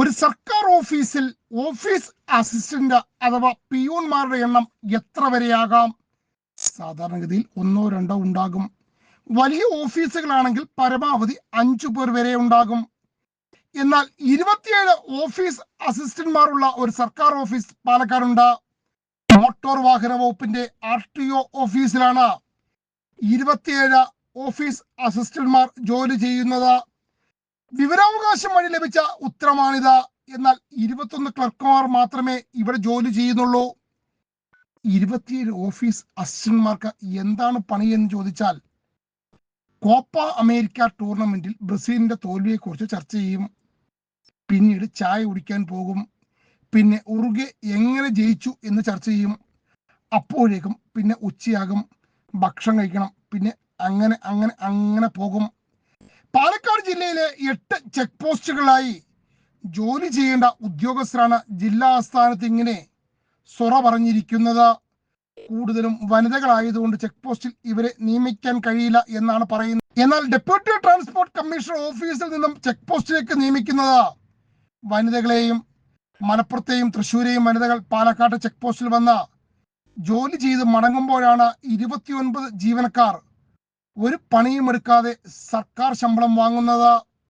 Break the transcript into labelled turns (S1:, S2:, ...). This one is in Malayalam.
S1: ഒരു സർക്കാർ ഓഫീസിൽ ഓഫീസ് അസിസ്റ്റന്റ് അഥവാ പിയൂൺമാരുടെ എണ്ണം എത്ര വരെയാകാം? സാധാരണഗതിയിൽ ഒന്നോ രണ്ടോ ഉണ്ടാകും. വലിയ ഓഫീസുകളാണെങ്കിൽ പരമാവധി അഞ്ചു പേർ വരെ ഉണ്ടാകും. എന്നാൽ ഇരുപത്തിയേഴ് ഓഫീസ് അസിസ്റ്റന്റ്മാരുള്ള ഒരു സർക്കാർ ഓഫീസ് പാലക്കാടുണ്ട്. മോട്ടോർ വാഹന വകുപ്പിന്റെ ആർ ടി ഒ ഓഫീസിലാണ്. ഇരുപത്തിയേഴ് ഓഫീസ് അസിസ്റ്റന്റ്മാർ ജോലി ചെയ്യുന്നത്. വിവരാവകാശം വഴി ലഭിച്ച ഉത്തരമാണിത്. എന്നാൽ ഇരുപത്തൊന്ന് ക്ലർക്കുമാർ മാത്രമേ ഇവിടെ ജോലി ചെയ്യുന്നുള്ളൂ. ഇരുപത്തിയേഴ് ഓഫീസ് അസിസ്റ്റന്റ്മാർക്ക് എന്താണ് പണി എന്ന് ചോദിച്ചാൽ കോപ്പ അമേരിക്ക ടൂർണമെന്റിൽ ബ്രസീലിന്റെ തോൽവിയെക്കുറിച്ച് ചർച്ച ചെയ്യും. പിന്നീട് ചായ കുടിക്കാൻ പോകും. പിന്നെ ഉറുകെ എങ്ങനെ ജയിച്ചു എന്ന് ചർച്ച ചെയ്യും. അപ്പോഴേക്കും പിന്നെ ഉച്ചയാകും. ഭക്ഷണം കഴിക്കണം. പിന്നെ അങ്ങനെ അങ്ങനെ അങ്ങനെ പോകും. പാലക്കാട് ജില്ലയിലെ എട്ട് ചെക്ക് പോസ്റ്റുകളായി ജോലി ചെയ്യേണ്ട ഉദ്യോഗസ്ഥരാണ് ജില്ലാ ആസ്ഥാനത്ത് ഇങ്ങനെ സൊറ പറഞ്ഞിരിക്കുന്നത്. കൂടുതലും വനിതകളായതുകൊണ്ട് ചെക്ക് പോസ്റ്റിൽ ഇവരെ നിയമിക്കാൻ കഴിയില്ല എന്നാണ് പറയുന്നത്. എന്നാൽ ഡെപ്യൂട്ടി ട്രാൻസ്പോർട്ട് കമ്മീഷണർ ഓഫീസിൽ നിന്നും ചെക്ക് പോസ്റ്റിലേക്ക് നിയമിക്കുന്നത് വനിതകളെയും മലപ്പുറത്തെയും തൃശ്ശൂരെയും വനിതകൾ പാലക്കാട് ചെക്ക് പോസ്റ്റിൽ വന്ന ജോലി ചെയ്ത് മടങ്ങുമ്പോഴാണ് ഇരുപത്തിയൊൻപത് ജീവനക്കാർ ഒരു പണിയും എടുക്കാതെ സർക്കാർ ശമ്പളം വാങ്ങുന്നത്